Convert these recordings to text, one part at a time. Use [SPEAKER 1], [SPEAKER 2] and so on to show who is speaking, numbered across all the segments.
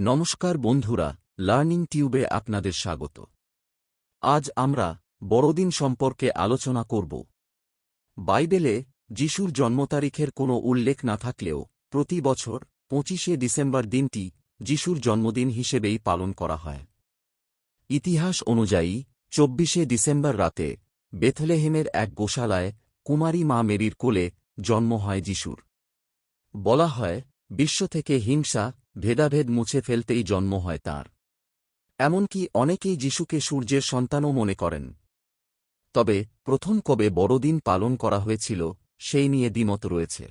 [SPEAKER 1] নমস্কার বন্ধুরা, লার্নিং টিউবে আপনাদের স্বাগত। আজ আমরা বড়দিন সম্পর্কে আলোচনা করব। বাইবেলে যিশুর জন্ম তারিখের কোনো উল্লেখ না থাকলেও প্রতি বছর পঁচিশে ডিসেম্বর দিনটি যিশুর জন্মদিন হিসেবেই পালন করা হয়। ইতিহাস অনুযায়ী চব্বিশে ডিসেম্বর রাতে বেথলেহেমের এক গোশালায় কুমারী মা মেরির কোলে জন্ম হয় যিশুর। বলা হয়, বিশ্ব থেকে হিংসা ভেদাভেদ মুছে ফেলতেই জন্ম হয় তার। এমনকি অনেকেই যিশুকে সূর্যের সন্তানও মনে করেন। তবে প্রথম কবে বড়দিন পালন করা হয়েছিল, সেই নিয়ে দ্বিমত রয়েছে।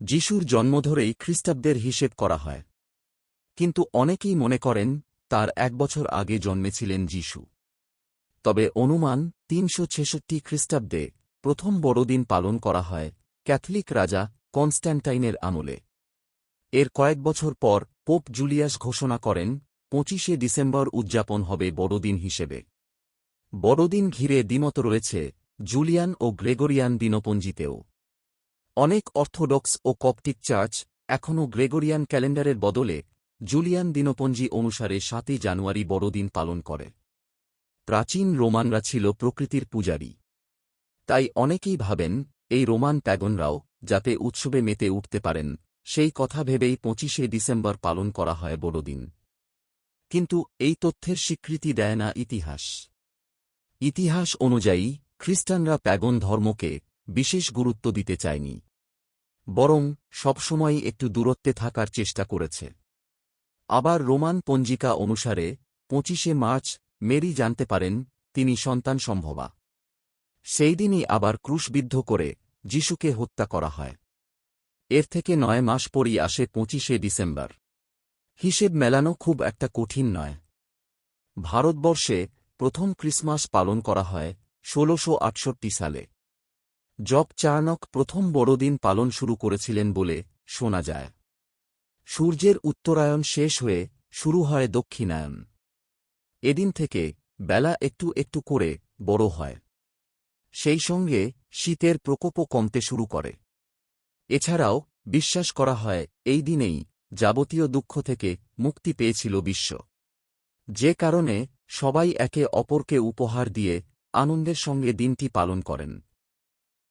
[SPEAKER 1] যিশুর জন্ম ধরেই খ্রিস্টাব্দের হিসেব করা হয়। কিন্তু অনেকেই মনে করেন, তার এক বছর আগে জন্মেছিলেন যিশু। তবে অনুমান তিনশো ছেষট্টি খ্রিস্টাব্দে প্রথম বড়দিন পালন করা হয় ক্যাথলিক রাজা কনস্ট্যান্টাইনের আমলে। এর কয়েক বছর পর পোপ জুলিয়াস ঘোষণা করেন, পঁচিশে ডিসেম্বর উদযাপন হবে বড়দিন হিসেবে। বড়দিন ঘিরে দ্বিমত রয়েছে জুলিয়ান ও গ্রেগরিয়ান দিনপঞ্জিতেও। অনেক অর্থোডক্স ও কপটিক চার্চ এখনও গ্রেগরিয়ান ক্যালেন্ডারের বদলে জুলিয়ান দিনপঞ্জি অনুসারে সাতই জানুয়ারি বড়দিন পালন করে। প্রাচীন রোমানরা ছিল প্রকৃতির পূজারী। তাই অনেকেই ভাবেন, এই রোমান প্যাগনরাও যাতে উৎসবে মেতে উঠতে পারেন। সেই কথা ভেবেই পঁচিশে ডিসেম্বর পালন করা হয় বড়দিন। কিন্তু এই তথ্যের স্বীকৃতি দেয় না ইতিহাস। ইতিহাস অনুযায়ী, খ্রিস্টানরা প্যাগন ধর্মকে বিশেষ গুরুত্ব দিতে চায়নি। বরং সবসময়ই একটু দূরত্বে থাকার চেষ্টা করেছে। আবার রোমান পঞ্জিকা অনুসারে, পঁচিশে মার্চ, মেরি জানতে পারেন, তিনি সন্তান সম্ভবা। সেই দিনই আবার ক্রুশবিদ্ধ করে যিশুকে হত্যা করা হয়। এর থেকে নয় মাস পরই আসে পঁচিশে ডিসেম্বর। হিসেব মেলানো খুব একটা কঠিন নয়। ভারতবর্ষে প্রথম ক্রিসমাস পালন করা হয় ষোলশো সালে। জব চার্নক প্রথম বড়দিন পালন শুরু করেছিলেন বলে শোনা যায়। সূর্যের উত্তরায়ণ শেষ হয়ে শুরু হয় দক্ষিণায়ন এদিন থেকে বেলা একটু একটু করে বড় হয়। সেই সঙ্গে শীতের প্রকোপও কমতে শুরু করে। এছাড়াও, বিশ্বাস করা হয়, এই দিনেই যাবতীয় দুঃখ থেকে মুক্তি পেয়েছিল বিশ্ব। যে কারণে সবাই একে অপরকে উপহার দিয়ে আনন্দের সঙ্গে দিনটি পালন করেন।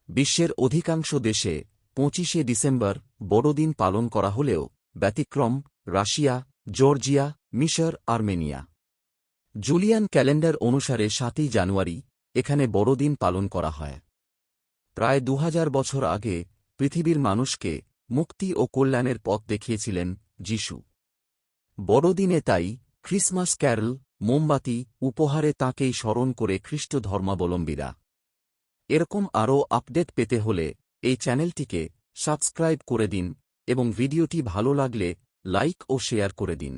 [SPEAKER 1] বিশ্বের অধিকাংশ দেশে পঁচিশে ডিসেম্বর বড়দিন পালন করা হলেও ব্যতিক্রম রাশিয়া, জর্জিয়া, মিশর, আর্মেনিয়া। জুলিয়ান ক্যালেন্ডার অনুসারে সাতই জানুয়ারি এখানে বড়দিন পালন করা হয়। প্রায় দু হাজার বছর আগে পৃথিবীর মানুষকে মুক্তি ও কল্যাণের পথ দেখিয়েছিলেন যিশু। বড়দিনে তাই ক্রিসমাস ক্যারল, মোমবাতি, উপহারে তাঁকেই স্মরণ করে খ্রিস্ট ধর্মাবলম্বীরা। এরকম আরও আপডেট পেতে হলে এই চ্যানেলটিকে সাবস্ক্রাইব করে দিন এবং ভিডিওটি ভালো লাগলে লাইক ও শেয়ার করে দিন।